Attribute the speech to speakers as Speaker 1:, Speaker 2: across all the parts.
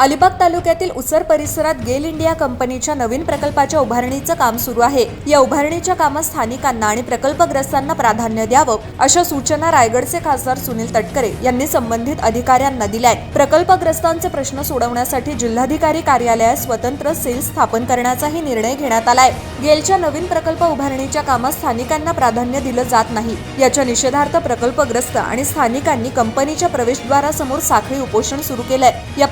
Speaker 1: अलिबाग तालुक्यातील उसर परिसरात गेल इंडिया कंपनीच्या नवीन प्रकल्पाच्या उभारणीचं काम सुरू आहे. या उभारणीच्या कामात स्थानिकांना आणि प्रकल्पग्रस्तांना प्राधान्य द्यावं अशा सूचना रायगडचे खासदार सुनील तटकरे यांनी संबंधित अधिकाऱ्यांना दिल्या आहेत प्रकल्पग्रस्तांचे प्रश्न सोडवण्यासाठी जिल्हाधिकारी कार्यालयात स्वतंत्र सेल स्थापन करण्याचाही निर्णय घेण्यात आलाय. गेलच्या नवीन प्रकल्प उभारणीच्या कामात स्थानिकांना प्राधान्य दिलं जात नाही. याच्या निषेधार्थ प्रकल्पग्रस्त आणि स्थानिकांनी कंपनीच्या प्रवेशद्वारासमोर साखळी उपोषण सुरू केलंय. या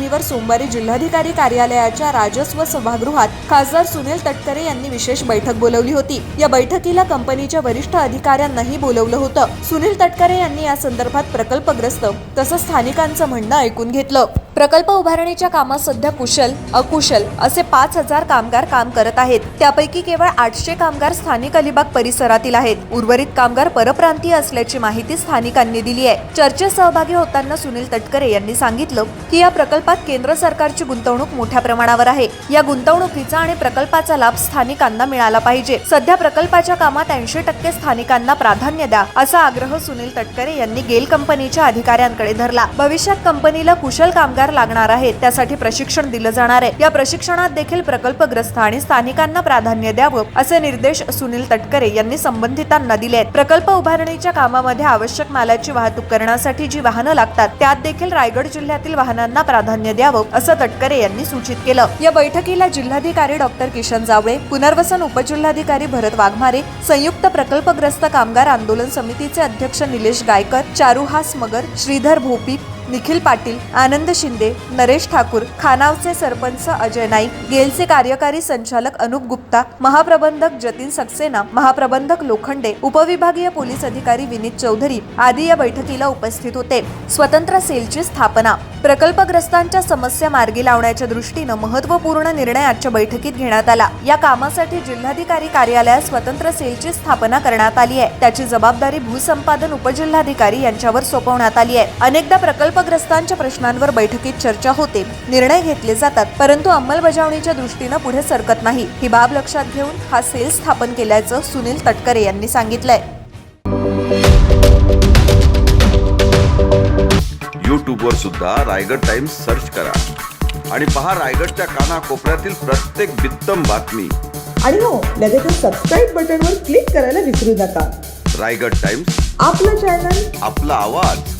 Speaker 1: पार्श्वभूमीवर सोमवारी जिल्हाधिकारी कार्यालयाच्या राजस्व सभागृहात खासदार सुनील तटकरे यांनी विशेष बैठक बोलवली होती. या बैठकीला कंपनीच्या वरिष्ठ अधिकाऱ्यांनाही बोलवलं होतं. सुनील तटकरे यांनी या संदर्भात प्रकल्पग्रस्त तसंच स्थानिकांचं म्हणणं ऐकून घेतलं. प्रकल्प उभारणीच्या कामात सध्या कुशल अकुशल असे पाच हजार कामगार काम करत आहेत. त्यापैकी केवळ आठशे कामगार स्थानिक अलिबाग परिसरातील आहेत. उर्वरित कामगार परप्रांतीय असल्याची माहिती स्थानिकांनी दिली आहे. चर्चेत सहभागी होताना सुनील तटकरे यांनी सांगितलं की या प्रकल्पात केंद्र सरकारची गुंतवणूक मोठ्या प्रमाणावर आहे. या गुंतवणुकीचा आणि प्रकल्पाचा लाभ स्थानिकांना मिळाला पाहिजे. सध्या प्रकल्पाच्या कामात ऐंशी टक्के स्थानिकांना प्राधान्य द्या असा आग्रह सुनील तटकरे यांनी गेल कंपनीच्या अधिकाऱ्यांकडे धरला. भविष्यात कंपनीला कुशल कामगार लागणार आहेत त्यासाठी प्रशिक्षण दिलं जाणार आहे. या प्रशिक्षणात देखील प्रकल्पग्रस्त आणि स्थानिकांना प्राधान्य द्यावं असे निर्देश सुनील तटकरे यांनी संबंधितांना दिले आहेत. प्रकल्प उभारणीच्या कामामध्ये आवश्यक मालाची वाहतूक करण्यासाठी जी वाहनं लागतात त्यात देखील रायगड जिल्ह्यातील वाहनांना प्राधान्य द्यावं असं तटकरे यांनी सूचित केलं. या बैठकीला जिल्हाधिकारी डॉक्टर किशन जावळे पुनर्वसन उपजिल्हाधिकारी भरत वाघमारे संयुक्त प्रकल्पग्रस्त कामगार आंदोलन समितीचे अध्यक्ष निलेश गायकर चारुहास मगर श्रीधर भोपी निखिल पाटील आनंद शिंदे नरेश ठाकूर खानावचे सरपंच अजय नाईक गेलचे कार्यकारी संचालक अनुप गुप्ता महाप्रबंधक जतीन सक्सेना महाप्रबंधक लोखंडे उपविभागीय पोलीस अधिकारी विनीत चौधरी आदी या बैठकीला उपस्थित होते. स्वतंत्र सेलची स्थापना. प्रकल्पग्रस्तांच्या समस्या मार्गी लावण्याच्या दृष्टीनं महत्त्वपूर्ण निर्णय आजच्या बैठकीत घेण्यात आला. या कामासाठी जिल्हाधिकारी कार्यालयात स्वतंत्र सेलची स्थापना करण्यात आली आहे. त्याची जबाबदारी भूसंपादन उपजिल्हाधिकारी यांच्यावर सोपवण्यात आली आहे. अनेकदा प्रकल्प प्रकल्पग्रस्तांच्या प्रश्नांवर बैठकीत चर्चा होते. निर्णय घेतले जातात परंतु अंमलबजावणीच्या दृष्टीनं पुढे सरकत नाही. ही बाब लक्षात घेऊन हा सेल स्थापन केल्याचं सुनील तटकरे यांनी सांगितलंय.
Speaker 2: यूट्यूबवर सुद्धा रायगड टाइम्स सर्च करा. आणि पहा रायगडच्या कानाकोपऱ्यातील प्रत्येक बित्तम बातमी.
Speaker 3: आणि हो लगेचच सबस्क्राईब बटनवर क्लिक करायला विसरू नका.
Speaker 2: रायगड टाइम्स.
Speaker 3: आपलं चॅनल
Speaker 2: आपला आवाज.